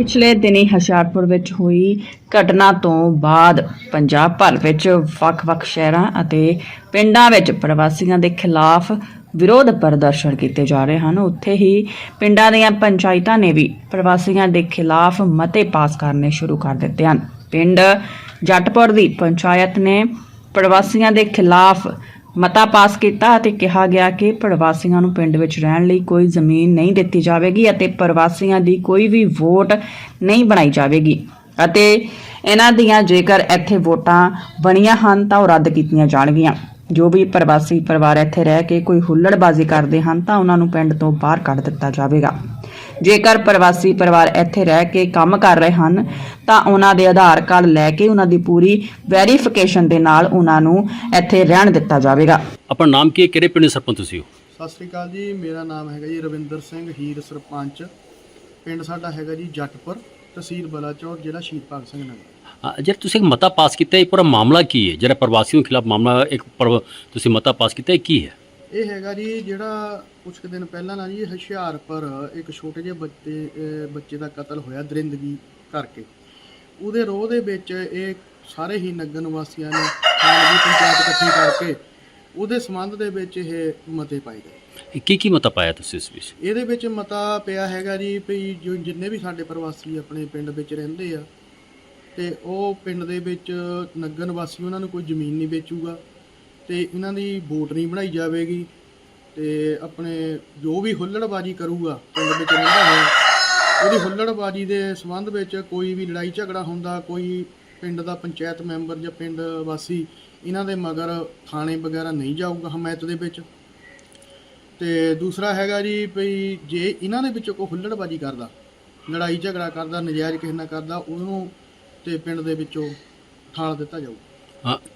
ਪਿਛਲੇ ਦਿਨੀ ਹੁਸ਼ਿਆਰਪੁਰ ਵਿੱਚ ਹੋਈ ਘਟਨਾ ਤੋਂ ਬਾਅਦ ਪੰਜਾਬ ਭਰ ਵਿੱਚ ਵੱਖ-ਵੱਖ ਸ਼ਹਿਰਾਂ ਅਤੇ ਪਿੰਡਾਂ ਵਿੱਚ ਪ੍ਰਵਾਸੀਆਂ ਦੇ ਖਿਲਾਫ ਵਿਰੋਧ ਪ੍ਰਦਰਸ਼ਨ ਕੀਤੇ ਜਾ ਰਹੇ ਹਨ। ਉੱਥੇ ਹੀ ਪਿੰਡਾਂ ਦੀਆਂ ਪੰਚਾਇਤਾਂ ਨੇ ਵੀ ਪ੍ਰਵਾਸੀਆਂ ਦੇ ਖਿਲਾਫ ਮਤੇ ਪਾਸ ਕਰਨੇ ਸ਼ੁਰੂ ਕਰ ਦਿੱਤੇ ਹਨ। ਪਿੰਡ ਜੱਟਪੁਰ ਦੀ ਪੰਚਾਇਤ ਨੇ ਪ੍ਰਵਾਸੀਆਂ ਦੇ ਖਿਲਾਫ ਮਤਾ ਪਾਸ ਕੀਤਾ ਅਤੇ ਕਿਹਾ ਗਿਆ ਕਿ ਪ੍ਰਵਾਸੀਆਂ ਨੂੰ ਪਿੰਡ ਵਿੱਚ ਰਹਿਣ ਲਈ ਕੋਈ ਜ਼ਮੀਨ ਨਹੀਂ ਦਿੱਤੀ ਜਾਵੇਗੀ ਅਤੇ ਪ੍ਰਵਾਸੀਆਂ ਦੀ ਕੋਈ ਵੀ ਵੋਟ ਨਹੀਂ ਬਣਾਈ ਜਾਵੇਗੀ। ਅਤੇ ਇਹਨਾਂ ਦੀਆਂ ਜੇਕਰ ਇੱਥੇ ਵੋਟਾਂ ਬਣੀਆਂ ਹਨ ਤਾਂ ਉਹ ਰੱਦ ਕੀਤੀਆਂ ਜਾਣਗੀਆਂ। ਜੋ ਵੀ ਪ੍ਰਵਾਸੀ ਪਰਿਵਾਰ ਇੱਥੇ ਰਹਿ ਕੇ ਕੋਈ ਹੁੱਲੜਬਾਜ਼ੀ ਕਰਦੇ ਹਨ ਤਾਂ ਉਹਨਾਂ ਨੂੰ ਪਿੰਡ ਤੋਂ ਬਾਹਰ ਕੱਢ ਦਿੱਤਾ ਜਾਵੇਗਾ। ਜੇਕਰ ਪ੍ਰਵਾਸੀ ਪਰਿਵਾਰ ਇੱਥੇ ਰਹਿ ਕੇ ਕੰਮ ਕਰ ਰਹੇ ਹਨ ਤਾਂ ਉਹਨਾਂ ਦੇ ਆਧਾਰ ਕਾਰਡ ਲੈ ਕੇ ਉਹਨਾਂ ਦੀ ਪੂਰੀ ਵੈਰੀਫਿਕੇਸ਼ਨ ਦੇ ਨਾਲ ਉਹਨਾਂ ਨੂੰ ਇੱਥੇ ਰਹਿਣ ਦਿੱਤਾ ਜਾਵੇਗਾ। ਆਪਣਾ ਨਾਮ ਕੀ ਹੈ? ਕਿਹੜੇ ਪਿੰਡ ਦੇ ਸਰਪੰਚ ਤੁਸੀਂ ਹੋ? ਸਤਿ ਸ੍ਰੀ ਅਕਾਲ ਜੀ ਮੇਰਾ ਨਾਮ ਹੈਗਾ ਜੀ ਰਵਿੰਦਰ ਸਿੰਘ ਹੀਰ ਸਰਪੰਚ। ਪਿੰਡ ਸਾਡਾ ਹੈਗਾ ਜੀ ਜੱਟਪੁਰ ਤਹਿਸੀਲ ਬਲਾਚੌਰ ਜ਼ਿਲ੍ਹਾ ਸ਼ਹੀਦ ਭਗਤ ਸਿੰਘ ਨਗਰ। ਹਾਂ, ਜਿਹੜਾ ਤੁਸੀਂ ਇੱਕ ਮਤਾ ਪਾਸ ਕੀਤਾ ਇਹ ਪੂਰਾ ਮਾਮਲਾ ਕੀ ਹੈ? ਜਿਹੜਾ ਪ੍ਰਵਾਸੀਆਂ ਖਿਲਾਫ ਮਾਮਲਾ ਇੱਕ ਪਰ- ਤੁਸੀਂ ਮਤਾ ਪਾਸ ਕੀਤਾ ਇਹ ਕੀ ਹੈ? ਇਹ ਹੈਗਾ ਜੀ ਜਿਹੜਾ ਕੁਝ ਕੁ ਦਿਨ ਪਹਿਲਾਂ ਨਾ ਜੀ ਹੁਸ਼ਿਆਰਪੁਰ ਇੱਕ ਛੋਟੇ ਜਿਹੇ ਬੱਚੇ ਬੱਚੇ ਦਾ ਕਤਲ ਹੋਇਆ ਦਰਿੰਦਗੀ ਕਰਕੇ। ਉਹਦੇ ਰੋਹ ਦੇ ਵਿੱਚ ਇਹ ਸਾਰੇ ਹੀ ਨਗਰ ਨਿਵਾਸੀਆਂ ਨੇ ਖਾਨ ਦੀ ਪੰਚਾਇਤ ਇਕੱਠੀ ਕਰਕੇ ਉਹਦੇ ਸੰਬੰਧ ਦੇ ਵਿੱਚ ਇਹ ਮਤੇ ਪਾਏ ਗਏ। ਇਹ ਕੀ ਕੀ ਮਤਾ ਪਾਇਆ ਤੁਸੀਂ ਇਸ ਵਿੱਚ? ਇਹਦੇ ਵਿੱਚ ਮਤਾ ਪਿਆ ਹੈਗਾ ਜੀ ਵੀ ਜੋ ਜਿੰਨੇ ਵੀ ਸਾਡੇ ਪ੍ਰਵਾਸੀ ਆਪਣੇ ਪਿੰਡ ਵਿੱਚ ਰਹਿੰਦੇ ਆ ਤੇ ਉਹ ਪਿੰਡ ਦੇ ਵਿੱਚ ਨਗਰ ਨਿਵਾਸੀ ਉਹਨਾਂ ਨੂੰ ਕੋਈ ਜ਼ਮੀਨ ਨਹੀਂ ਵੇਚੂਗਾ। ਤੇ ਇਹਨਾਂ ਦੀ ਵੋਟ ਨਹੀਂ ਬਣਾਈ ਜਾਵੇਗੀ ਤੇ ਆਪਣੇ ਜੋ ਵੀ ਹੁੱਲੜਬਾਜੀ ਕਰੂਗਾ, ਪਿੰਡ ਵਿੱਚ ਰਹਿੰਦਾ ਹੋਇਆ ਉਹਦੀ ਹੁੱਲੜਬਾਜੀ ਦੇ ਸੰਬੰਧ ਵਿੱਚ ਕੋਈ ਵੀ ਲੜਾਈ ਝਗੜਾ ਹੁੰਦਾ, ਕੋਈ ਪਿੰਡ ਦਾ ਪੰਚਾਇਤ ਮੈਂਬਰ ਜਾਂ ਪਿੰਡ ਵਾਸੀ ਇਹਨਾਂ ਦੇ ਮਗਰ ਥਾਣੇ ਵਗੈਰਾ ਨਹੀਂ ਜਾਊਗਾ ਹਮਾਇਤ ਦੇ ਵਿੱਚ। ਤੇ ਦੂਸਰਾ ਹੈਗਾ ਜੀ ਵੀ ਜੇ ਇਹਨਾਂ ਦੇ ਵਿੱਚੋਂ ਕੋਈ ਹੁੱਲੜਬਾਜੀ ਕਰਦਾ, ਲੜਾਈ ਝਗੜਾ ਕਰਦਾ, ਨਜਾਇਜ਼ ਕਿਸੇ ਨਾਲ ਕਰਦਾ, ਉਹਨੂੰ ਤੇ ਪਿੰਡ ਦੇ ਵਿੱਚੋਂ ਠਾਲ ਦਿੱਤਾ ਜਾਊ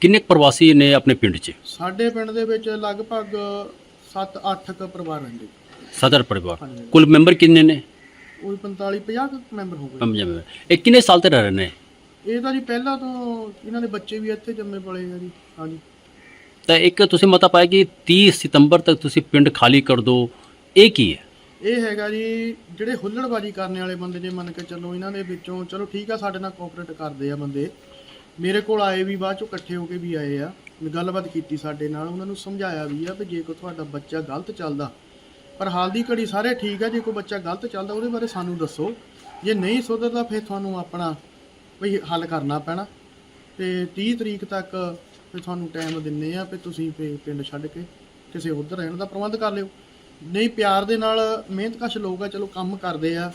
ਕਿੰਨੇ ਕੁ ਪ੍ਰਵਾਸੀ ਨੇ ਆਪਣੇ ਪਿੰਡ 'ਚ? ਸਾਡੇ ਪਿੰਡ ਦੇ ਵਿੱਚ ਲਗਭਗ 7-8 ਕ ਪਰਿਵਾਰ ਰਹਿੰਦੇ ਸਦਰ ਪਰਿਵਾਰ। ਹਾਂਜੀ। ਕੁੱਲ ਮੈਂਬਰ ਕਿੰਨੇ ਨੇ? ਕੋਈ 45-50 ਕੁ ਮੈਂਬਰ ਹੋ ਗਏ। ਇਹ ਕਿੰਨੇ ਸਾਲ ਤੋਂ ਰਹਿ ਰਹੇ ਨੇ? ਇਹ ਤਾਂ ਜੀ ਪਹਿਲਾਂ ਤੋਂ ਇਹਨਾਂ ਦੇ ਬੱਚੇ ਵੀ ਇੱਥੇ ਜੰਮੇ ਪਲੇ ਆ ਜੀ। ਹਾਂਜੀ। ਤਾਂ ਇੱਕ ਤੁਸੀਂ ਮਤਾ ਪਾਇਆ ਕਿ 30 ਸਤੰਬਰ ਤੱਕ ਤੁਸੀਂ ਪਿੰਡ ਖਾਲੀ ਕਰ ਦਿਓ ਇਹ ਕੀ ਹੈ? ਇਹ ਹੈਗਾ ਜੀ ਜਿਹੜੇ ਹੁੱਲੜਬਾਜੀ ਕਰਨ ਵਾਲੇ ਬੰਦੇ ਜੇ ਮੰਨ ਕੇ ਚੱਲੋ ਇਹਨਾਂ ਦੇ ਵਿੱਚੋਂ ਚਲੋ ਠੀਕ ਆ ਸਾਡੇ ਨਾਲ ਕੋਆਪਰੇਟ ਕਰਦੇ ਆ ਬੰਦੇ। ਮੇਰੇ ਕੋਲ ਆਏ ਵੀ, ਬਾਅਦ ਚੋਂ ਇਕੱਠੇ ਹੋ ਕੇ ਵੀ ਆਏ ਆ। ਗੱਲਬਾਤ ਕੀਤੀ ਸਾਡੇ ਨਾਲ, ਉਹਨਾਂ ਨੂੰ ਸਮਝਾਇਆ ਵੀ ਆ ਵੀ ਜੇ ਕੋਈ ਤੁਹਾਡਾ ਬੱਚਾ ਗਲਤ ਚੱਲਦਾ, ਪਰ ਹਾਲ ਦੀ ਘੜੀ ਸਾਰੇ ਠੀਕ ਆ, ਜੇ ਕੋਈ ਬੱਚਾ ਗਲਤ ਚੱਲਦਾ, ਉਹਦੇ ਬਾਰੇ ਸਾਨੂੰ ਦੱਸੋ। ਜੇ ਨਹੀਂ ਸੁਧਰਦਾ, ਫਿਰ ਤੁਹਾਨੂੰ ਆਪਣਾ ਵੀ ਹੱਲ ਕਰਨਾ ਪੈਣਾ। ਤੇ 30 ਤਰੀਕ ਤੱਕ ਫਿਰ ਤੁਹਾਨੂੰ ਟਾਈਮ ਦਿੰਨੇ ਆ, ਵੀ ਤੁਸੀਂ ਫਿਰ ਪਿੰਡ ਛੱਡ ਕੇ ਕਿਸੇ ਉਧਰ ਰਹਿਣ ਦਾ ਪ੍ਰਬੰਧ ਕਰ ਲਿਓ। ਨਹੀਂ, ਪਿਆਰ ਦੇ ਨਾਲ ਮਿਹਨਤਕਸ਼ ਲੋਕ ਆ, ਚਲੋ ਕੰਮ ਕਰਦੇ ਆ।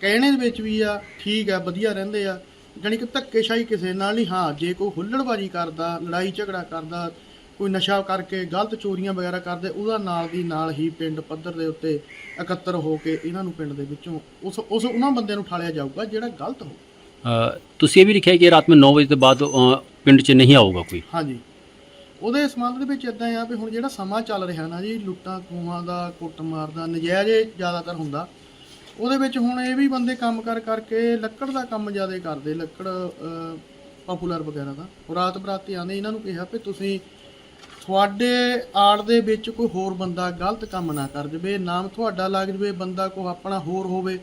ਕਹਿਣੇ ਦੇ ਵਿੱਚ ਵੀ ਆ, ਠੀਕ ਆ, ਵਧੀਆ ਰਹਿੰਦੇ ਆ। ਜਾਣੀ ਕਿ ਧੱਕੇਸ਼ਾਹੀ ਕਿਸੇ ਨਾਲ ਨਹੀਂ ਹਾਂ ਜੇ ਕੋਈ ਹੁੱਲੜਬਾਜੀ ਕਰਦਾ ਲੜਾਈ ਝਗੜਾ ਕਰਦਾ ਕੋਈ ਨਸ਼ਾ ਕਰਕੇ ਗਲਤ ਚੋਰੀਆਂ ਵਗੈਰਾ ਕਰਦੇ ਉਹਦਾ ਨਾਲ ਦੀ ਨਾਲ ਹੀ ਪਿੰਡ ਪੱਧਰ ਦੇ ਉੱਤੇ ਇਕੱਤਰ ਹੋ ਕੇ ਇਹਨਾਂ ਨੂੰ ਪਿੰਡ ਦੇ ਵਿੱਚੋਂ ਉਸ ਉਸ ਉਹਨਾਂ ਬੰਦਿਆਂ ਨੂੰ ਠਾਲਿਆ ਜਾਊਗਾ ਜਿਹੜਾ ਗਲਤ ਹੋ ਤੁਸੀਂ ਇਹ ਵੀ ਲਿਖਿਆ ਕਿ ਰਾਤ ਨੂੰ 9 ਵਜੇ ਤੋਂ ਬਾਅਦ ਪਿੰਡ 'ਚ ਨਹੀਂ ਆਊਗਾ ਕੋਈ? ਹਾਂਜੀ। ਉਹਦੇ ਸੰਬੰਧ ਦੇ ਵਿੱਚ ਇਦਾਂ ਆ ਵੀ ਹੁਣ ਜਿਹੜਾ ਸਮਾਂ ਚੱਲ ਰਿਹਾ ਨਾ ਜੀ ਲੁੱਟਾਂ ਖੋਹਾਂ ਦਾ ਕੁੱਟਮਾਰ ਦਾ ਨਜਾਇਜ਼ ਜ਼ਿਆਦਾਤਰ ਹੁੰਦਾ। ਉਹਦੇ ਵਿੱਚ ਹੁਣ ਇਹ ਵੀ ਬੰਦੇ ਕੰਮ ਕਰ ਕਰਕੇ ਲੱਕੜ ਦਾ ਕੰਮ ਜ਼ਿਆਦਾ ਕਰਦੇ, ਲੱਕੜ ਪਪੂਲਰ ਵਗੈਰਾ ਦਾ। ਉਹ ਰਾਤ ਬਰਾਤੇ ਆਉਂਦੇ, ਇਹਨਾਂ ਨੂੰ ਕਿਹਾ ਵੀ ਤੁਸੀਂ ਤੁਹਾਡੇ ਆੜ ਦੇ ਵਿੱਚ ਕੋਈ ਹੋਰ ਬੰਦਾ ਗਲਤ ਕੰਮ ਨਾ ਕਰ ਜਵੇ, ਨਾਮ ਤੁਹਾਡਾ ਲੱਗ ਜਵੇ, ਬੰਦਾ ਕੋ ਆਪਣਾ ਹੋਰ ਹੋਵੇ।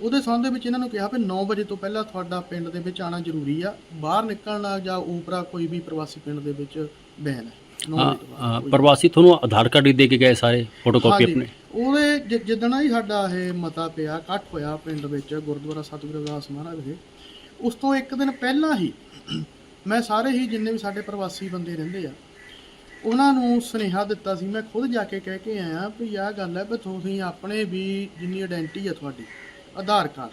ਉਹਦੇ ਸੰਬੰਧ ਦੇ ਵਿੱਚ ਇਹਨਾਂ ਨੂੰ ਕਿਹਾ ਵੀ 9 ਵਜੇ ਤੋਂ ਪਹਿਲਾਂ ਤੁਹਾਡਾ ਪਿੰਡ ਦੇ ਵਿੱਚ ਆਣਾ ਜ਼ਰੂਰੀ ਆ, ਬਾਹਰ ਨਿਕਲਣਾ ਜਾਂ ਉਪਰਾ ਕੋਈ ਵੀ ਪ੍ਰਵਾਸੀ ਪਿੰਡ ਦੇ ਵਿੱਚ ਬੈਨ ਹੈ। ਅ, ਅ, ਪ੍ਰਵਾਸੀ ਤੁਹਾਨੂੰ ਆਧਾਰ ਕਾਰਡ ਵੀ ਦੇ ਕੇ ਗਏ ਸਾਰੇ ਫੋਟੋਕਾਪੀ ਹਾਂਜੀ, ਆਪਣੇ। ਉਹਦੇ ਜਿ- ਜਿੱਦਣ ਹੀ ਸਾਡਾ ਇਹ ਮਤਾ ਪਿਆ ਇਕੱਠ ਹੋਇਆ ਪਿੰਡ ਵਿੱਚ ਗੁਰਦੁਆਰਾ ਸਤਿਗੁਰੂ ਰਵਿਦਾਸ ਮਹਾਰਾਜ ਵਿਖੇ ਉਸ ਤੋਂ ਇੱਕ ਦਿਨ ਪਹਿਲਾਂ ਹੀ ਮੈਂ ਸਾਰੇ ਹੀ ਜਿੰਨੇ ਵੀ ਸਾਡੇ ਪ੍ਰਵਾਸੀ ਬੰਦੇ ਰਹਿੰਦੇ ਆ ਉਹਨਾਂ ਨੂੰ ਸੁਨੇਹਾ ਦਿੱਤਾ ਸੀ ਮੈਂ ਖੁਦ ਜਾ ਕੇ ਕਹਿ ਕੇ ਆਇਆ ਵੀ ਆਹ ਗੱਲ ਹੈ ਵੀ ਤੁਸੀਂ ਆਪਣੇ ਵੀ ਜਿੰਨੀ ਆਇਡੈਂਟੀ ਆ ਤੁਹਾਡੀ ਆਧਾਰ ਕਾਰਡ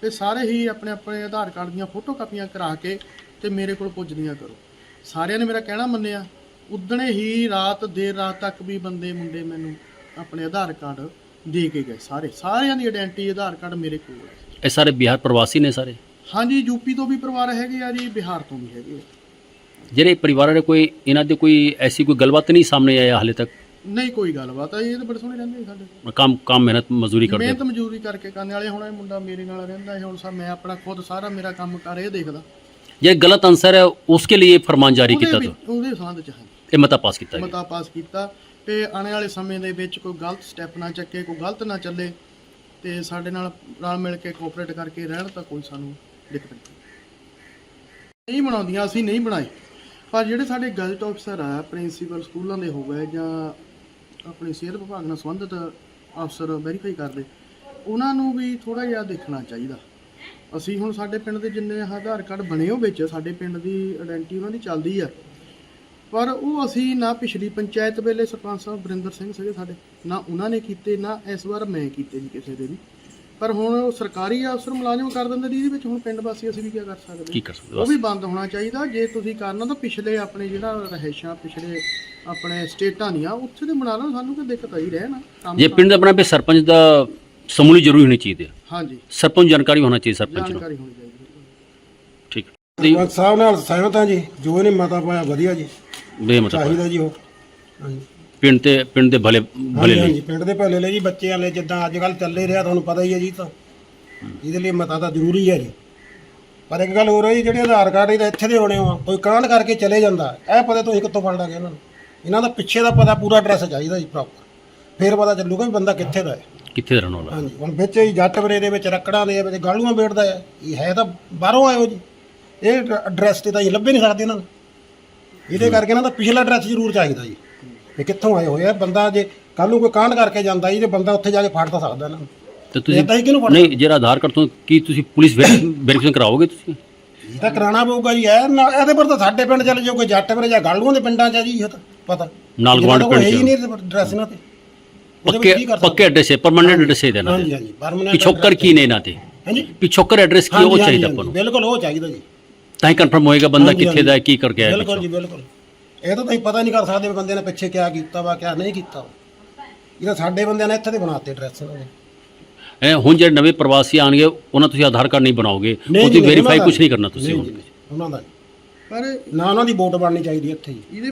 ਤੇ ਸਾਰੇ ਹੀ ਆਪਣੇ ਆਪਣੇ ਆਧਾਰ ਕਾਰਡ ਦੀਆਂ ਫੋਟੋ ਕਾਪੀਆਂ ਕਰਾ ਕੇ ਤੇ ਮੇਰੇ ਕੋਲ ਪੁੱਜਦੀਆਂ ਕਰੋ। ਸਾਰਿਆਂ ਨੇ ਮੇਰਾ ਕਹਿਣਾ ਮੰਨਿਆ ਉਦਣੇ ਹੀ ਰਾਤ ਦੇਰ ਰਾਤ ਤੱਕ ਵੀ ਬੰਦੇ ਮੁੰਡੇ ਮੈਨੂੰ ਆਪਣੇ ਆਧਾਰ ਕਾਰਡ ਦੇ ਕੇ ਗਏ ਸਾਰੇ। ਸਾਰਿਆਂ ਦੀ ਆਇਡੈਂਟੀ ਆਧਾਰ ਕਾਰਡ ਮੇਰੇ ਕੋਲ ਹੈ। ਇਹ ਸਾਰੇ ਬਿਹਾਰ ਪ੍ਰਵਾਸੀ ਨੇ ਸਾਰੇ? ਹਾਂਜੀ ਯੂਪੀ ਤੋਂ ਵੀ ਪਰਿਵਾਰ ਹੈਗੇ ਆ ਜੀ ਬਿਹਾਰ ਤੋਂ ਵੀ ਹੈਗੇ ਆ। ਜਿਹੜੇ ਪਰਿਵਾਰਾਂ ਦੇ ਕੋਈ ਇਹਨਾਂ ਦੇ ਕੋਈ ਐਸੀ ਕੋਈ ਗੱਲਬਾਤ ਨਹੀਂ ਸਾਹਮਣੇ ਆਇਆ ਹਾਲੇ ਤੱਕ? ਨਹੀਂ ਕੋਈ ਗੱਲਬਾਤ ਆ ਇਹ ਤਾਂ ਬੜੇ ਸੋਹਣੇ ਰਹਿੰਦੇ ਆ ਸਾਡੇ। ਕੰਮ ਕੰਮ ਮਿਹਨਤ ਮਜ਼ਦੂਰੀ ਕਰਦੇ ਮਿਹਨਤ ਮਜ਼ਦੂਰੀ ਕਰਕੇ ਕਰਨ ਵਾਲੇ ਹੁਣ ਇਹ ਮੁੰਡਾ ਮੇਰੇ ਨਾਲ ਰਹਿੰਦਾ ਹੈ ਹੁਣ ਸਾ ਮੈਂ ਆਪਣਾ ਖੁਦ ਸਾਰਾ ਮੇਰਾ ਕੰਮ ਕਰ ਇਹ ਦੇਖਦਾ। ਜੇ ਗਲਤ ਆਨਸਰ ਹੈ ਉਸਕੇ ਲਈ ਫਰਮਾਨ ਜਾਰੀ ਉਹਦੇ ਕੀਤਾ ਤਾਂ। ਉਹਦੇ ਸੰਬੰਧ ਚ ਹੈ ਇਹ ਮਤਾ ਪਾਸ ਕੀਤਾ ਗਿਆ। ਮਤਾ ਪਾਸ ਕੀਤਾ ਤੇ ਆਉਣ ਵਾਲੇ ਸਮੇਂ ਦੇ ਵਿੱਚ ਕੋਈ ਗਲਤ ਸਟੈਪ ਨਾ ਚੱਕੇ, ਕੋਈ ਗਲਤ ਨਾ ਚੱਲੇ ਤੇ ਸਾਡੇ ਨਾਲ ਨਾਲ ਮਿਲ ਕੇ ਕੋਆਪਰੇਟ ਕਰਕੇ ਰਹਿਣ ਤਾਂ ਕੋਈ ਸਾਨੂੰ ਦਿੱਕਤ ਨਹੀਂ। ਨਹੀਂ ਬਣਾਉਂਦੀਆਂ, ਅਸੀਂ ਨਹੀਂ ਬਣਾਏ। ਪਰ ਜਿਹੜੇ ਸਾਡੇ ਗਜ਼ਟ ਅਫਸਰ ਆ ਪ੍ਰਿੰਸੀਪਲ ਸਕੂਲਾਂ ਦੇ ਹੋ ਗਏ ਜਾਂ ਆਪਣੇ ਸਿਹਤ ਵਿਭਾਗ ਨਾਲ ਸੰਬੰਧਿਤ ਅਫਸਰ ਵੈਰੀਫਾਈ ਕਰਦੇ, ਉਹਨਾਂ ਨੂੰ ਵੀ ਥੋੜਾ ਜਿਹਾ ਦੇਖਣਾ ਚਾਹੀਦਾ। ਅਸੀਂ ਹੁਣ ਸਾਡੇ ਪਿੰਡ ਦੇ ਜਿੰਨੇ ਆਧਾਰ ਕਾਰਡ ਬਣੇ ਹੋ ਵਿੱਚ, ਸਾਡੇ ਪਿੰਡ ਦੀ ਆਇਡੈਂਟੀ ਉਹਨਾਂ ਦੀ ਚੱਲਦੀ ਆ। ਪਰ ਉਹ ਅਸੀਂ ਨਾ ਪਿਛਲੀ ਪੰਚਾਇਤ ਵੇਲੇ ਸਰਪੰਚ ਸਾਹਿਬ ਬਰਿੰਦਰ ਸਿੰਘ ਸੀਗੇ ਸਾਡੇ ਨਾ ਉਹਨਾਂ ਨੇ ਕੀਤੇ ਨਾ ਇਸ ਵਾਰ ਮੈਂ ਕੀਤੇ ਜੀ ਕਿਸੇ ਦੇ ਵੀ। ਪਰ ਹੁਣ ਉਹ ਸਰਕਾਰੀ ਅਫਸਰ ਮੁਲਾਜ਼ਮ ਕਰ ਦਿੰਦੇ ਜਿਹਦੇ ਵਿੱਚ ਹੁਣ ਪਿੰਡ ਵਾਸੀ ਅਸੀਂ ਵੀ ਕੀ ਕਰ ਸਕਦੇ? ਕੀ ਕਰ ਸਕਦੇ? ਉਹ ਵੀ ਬੰਦ ਹੋਣਾ ਚਾਹੀਦਾ। ਜੇ ਤੁਸੀਂ ਕਰਨਾ ਤਾਂ ਪਿਛਲੇ ਆਪਣੇ ਜਿਹੜਾ ਰਹਿਸ਼ਾਂ ਪਿਛਲੇ ਆਪਣੇ ਸਟੇਟਾਂ ਦੀਆਂ ਉੱਥੇ ਦੇ ਬਣਾ ਲਓ ਸਾਨੂੰ ਕੋਈ ਦਿੱਕਤ ਆਈ ਰਹਿ ਨਾ ਕੰਮ ਜੇ ਪਿੰਡ ਦਾ ਆਪਣਾ ਵੀ ਸਰਪੰਚ ਦਾ ਸਮੂਲੀ ਜ਼ਰੂਰੀ ਹੋਣੀ ਚਾਹੀਦੀ ਹੈ ਹਾਂਜੀ। ਸਰਪੰਚ ਨੂੰ ਜਾਣਕਾਰੀ ਹੋਣਾ ਚਾਹੀਦੀ ਸਰਪੰਚ ਨੂੰ। ਜਾਣਕਾਰੀ ਹੋਣੀ ਚਾਹੀਦੀ ਠੀਕ। ਦੀ ਸਰਪੰਚ ਸਾਹਿਬ ਨਾਲ ਸਹਿਮਤ ਹਾਂ ਜੀ। ਜੋ ਇਹਨੇ ਮਤਾ ਪਾਇਆ ਵਧੀਆ ਜੀ। ਬੇਮਤਲਬ ਚਾਹੀਦਾ ਜੀ ਉਹ। ਹਾਂਜੀ। ਪਿੰਡ ਤੇ ਪਿੰਡ ਦੇ ਭਲੇ ਭਲੇ ਹਾਂਜੀ ਲਈ। ਹਾਂਜੀ ਪਿੰਡ ਦੇ ਭਲੇ ਲਈ ਜੀ ਬੱਚਿਆਂ ਲਈ ਜਿੱਦਾਂ ਅੱਜ ਕੱਲ ਚੱਲੇ ਰਿਹਾ ਤੁਹਾਨੂੰ ਪਤਾ ਹੀ ਹੈ ਜੀ ਤਾਂ। ਇਹਦੇ ਲਈ ਮਤਾ ਤਾਂ ਜ਼ਰੂਰੀ ਹੈ ਜੀ। ਪਰ ਇੱਕ ਗੱਲ ਹੋ ਰਹੀ ਜਿਹੜੇ ਆਧਾਰ ਕਾਰਡ ਇਹਦੇ ਇੱਥੇ ਦੇ ਹੋਣੇ ਆ ਕੋਈ ਕਾਂਡ ਕਰਕੇ ਚਲੇ ਜਾਂਦਾ ਇਹ ਪਤਾ ਤੁਸੀਂ ਕਿੱਥੋਂ ਫੜ ਲਾਂਗੇ ਇਹਨਾਂ ਨੂੰ? ਇਹਨਾਂ ਦਾ ਪਿੱਛੇ ਦਾ ਪਤਾ ਪੂਰਾ ਐਡਰੈਸ ਚਾਹੀਦਾ ਜੀ ਪ੍ਰੋਪਰ ਫੇਰ ਪਤਾ ਚੱਲੂਗਾ ਵੀ ਬੰਦਾ ਕਿੱਥੇ ਦਾ ਹੈ। ਕਿੱਥੇ ਦਾ ਰਹਿਣ ਵਾਲਾ। ਹਾਂਜੀ ਹੁਣ ਵਿੱਚ ਹੀ ਜੱਟ ਵਰੇ ਦੇ ਵਿੱਚ ਰੱਕੜਾਂ ਦੇ ਵਿੱਚ ਗਾਲੂਆਂ ਬੇੜਦਾ ਹੈ। ਇਹ ਹੈ ਤਾਂ ਬਾਹਰੋਂ ਆਇਓ ਜੀ। ਇਹ ਐਡਰੈਸ ਤੇ ਤਾਂ ਇਹ ਲੱਭੇ ਨਹੀਂ ਸਕਦੇ ਇਹਨਾਂ ਨੂੰ। ਇਹਦੇ ਕਰਕੇ ਇਹਨਾਂ ਦਾ ਪਿਛਲਾ ਐਡਰੈਸ ਜ਼ਰੂਰ ਚਾਹੀਦਾ ਜੀ। ਵੀ ਕਿੱਥੋਂ ਆਏ ਹੋਏ ਆ ਬੰਦਾ ਜੇ ਕੱਲ ਨੂੰ ਕੋਈ ਕਾਂਡ ਕਰਕੇ ਜਾਂਦਾ ਜੀ ਤੇ ਬੰਦਾ ਉੱਥੇ ਜਾ ਕੇ ਫੜ ਤਾਂ ਸਕਦਾ ਇਹਨਾਂ ਨੂੰ। ਤੇ ਤੁਸੀਂ ਏਦਾਂ ਹੀ ਕਿਹਨੂੰ ਫੜਨਾ? ਨਹੀਂ ਜਿਹੜਾ ਆਧਾਰ ਕਾਰਡ ਤੋਂ ਕੀ ਤੁਸੀਂ ਪੁਲਿਸ ਵੈਰੀਫਿਕੇਸ਼ਨ ਕਰਾਓਗੇ ਤੁਸੀਂ? ਇਹ ਤਾਂ ਕਰਾਉਣਾ ਪਊਗਾ ਜੀ ਇਹ ਨਾ ਇਹਦੇ ਪਰ ਤਾਂ ਸਾਡੇ ਪਿੰਡ ਚੱਲ ਜਾਓ ਕੋਈ ਜੱਟ ਵਰੇ ਜਾਂ ਗਾਲੂਆਂ ਦੇ ਪਿੰਡਾਂ 'ਚ ਆ ਜੀ ਇਹ ਤਾਂ ਪਤਾ। ਨਾਲ ਗੁਆਂਢ ਪਿੰਡ 'ਚ। ਹੀ ਨਹੀਂ ਐਡਰੈਸ ਇਹਨਾਂ ਤੇ। ਉਹਦੇ ਪੱਕੇ ਵਿੱਚ ਕੀ ਕਰ ਸਕਦੇ? ਪੱਕੇ ਐਡਰੈਸ ਹੈ ਪਰਮਨੈਂਟ ਐਡਰੈਸ ਹੈ ਦੇਣਾ ਹਾਂਜੀ ਹਾਂਜੀ ਪਰਮਨੈਂਟ ਪਿਛੋਕਰ ਕੀ ਨੇ ਇਹਨਾਂ ਤੇ? ਹਾਂਜੀ। ਪਿਛੋਕਰ ਐਡਰੈਸ ਕੀ ਉਹ ਹਾਂਜੀ, ਚਾਹੀਦਾ ਹਾਂਜੀ, ਆਪਾਂ ਨੂੰ? ਬਿਲਕੁਲ ਉਹ ਚਾਹੀਦਾ ਜੀ। ਤਾਂ ਹੀ ਕਨਫਰਮ ਹੋਏਗਾ ਬੰਦਾ ਹਾਂਜੀ, ਕਿੱਥੇ ਦਾ ਹੈ ਕੀ ਕਰਕੇ ਆਇਆ ਬਿਲਕੁਲ ਜੀ ਬਿਲਕੁਲ। ਇਹ ਤਾਂ ਤੁਸੀਂ ਪਤਾ ਨਹੀਂ ਕਰ ਸਕਦੇ ਵੀ ਬੰਦੇ ਨੇ ਪਿੱਛੇ ਕਿਆ ਕੀਤਾ ਵਾ ਕਿਆ ਨਹੀਂ ਕੀਤਾ। ਇਹ ਤਾਂ ਸਾਡੇ ਬੰਦਿਆਂ ਨੇ ਇੱਥੇ ਦੇ ਬਣਾਤੇ ਐਡਰੈਸ ਉਹਨਾਂ ਨੇ ਇਹ ਹੁਣ ਜਿਹੜੇ ਨਵੇਂ ਪ੍ਰਵਾਸੀ ਆਣਗੇ ਉਹਨਾਂ ਤੁਸੀਂ ਆਧਾਰ ਕਾਰਡ ਨਹੀਂ ਬਣਾਓਗੇ ਉਹ ਤੁਸੀਂ ਵੈਰੀਫਾਈ ਕੁਝ ਨਹੀਂ ਕਰਨਾ ਤੁਸੀਂ ਉਹਨਾਂ ਦਾ ਨਹੀਂ। ਪਰ ਨਾ ਉਹਨਾਂ ਦੀ ਵੋਟ ਬਣਨੀ ਚਾਹੀਦੀ ਇੱਥੇ ਜੀ ਇਹਦੇ